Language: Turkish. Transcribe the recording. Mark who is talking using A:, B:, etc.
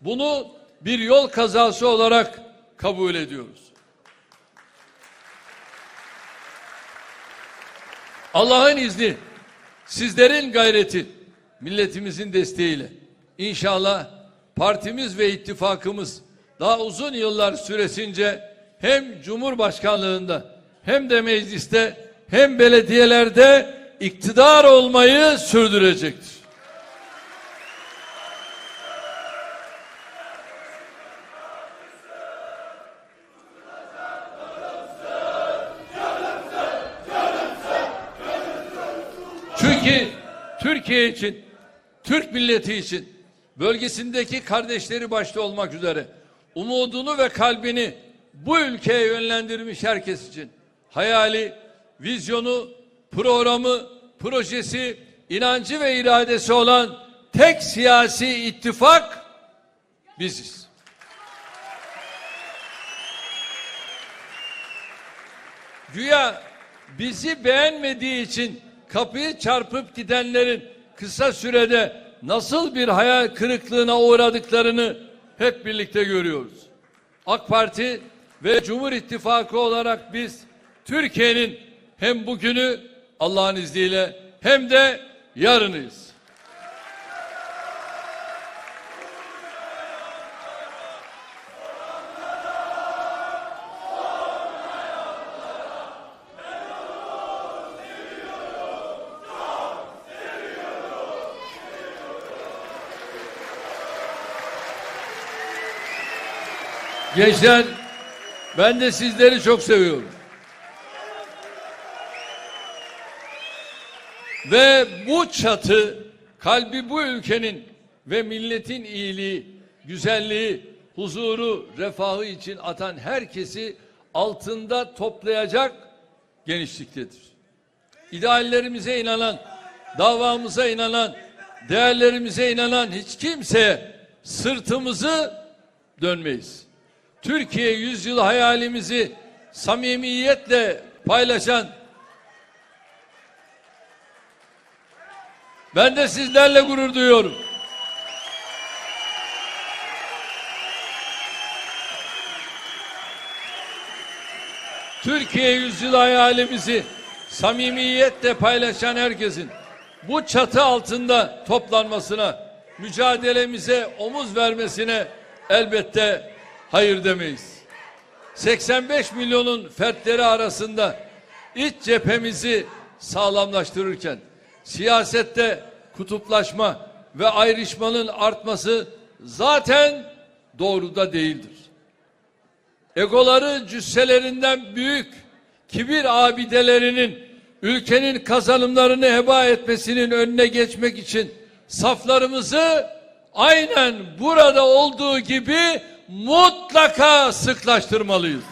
A: bunu bir yol kazası olarak kabul ediyoruz. Allah'ın izni, sizlerin gayreti, milletimizin desteğiyle inşallah partimiz ve ittifakımız daha uzun yıllar süresince hem Cumhurbaşkanlığında hem de mecliste hem belediyelerde iktidar olmayı sürdürecektir. Çünkü Türkiye için, Türk milleti için, bölgesindeki kardeşleri başta olmak üzere umudunu ve kalbini bu ülkeye yönlendirmiş herkes için hayali, vizyonu, programı, projesi, inancı ve iradesi olan tek siyasi ittifak biziz. Güya bizi beğenmediği için kapıyı çarpıp gidenlerin kısa sürede nasıl bir hayal kırıklığına uğradıklarını hep birlikte görüyoruz. AK Parti ve Cumhur İttifakı olarak biz Türkiye'nin hem bugünü Allah'ın izniyle hem de yarınıyız. Gençler ben de sizleri çok seviyorum. Ve bu çatı kalbi bu ülkenin ve milletin iyiliği, güzelliği, huzuru, refahı için atan herkesi altında toplayacak genişliktedir. İdeallerimize inanan, davamıza inanan, değerlerimize inanan hiç kimseye sırtımızı dönmeyiz. Türkiye yüzyıl hayalimizi samimiyetle paylaşan ben de sizlerle gurur duyuyorum. Türkiye yüzyıl hayalimizi samimiyetle paylaşan herkesin bu çatı altında toplanmasına, mücadelemize omuz vermesine elbette hayır demeyiz. 85 milyonun fertleri arasında iç cephemizi sağlamlaştırırken siyasette kutuplaşma ve ayrışmanın artması zaten doğru da değildir. Egoları cüsselerinden büyük kibir abidelerinin ülkenin kazanımlarını heba etmesinin önüne geçmek için saflarımızı aynen burada olduğu gibi mutlaka sıklaştırmalıyız.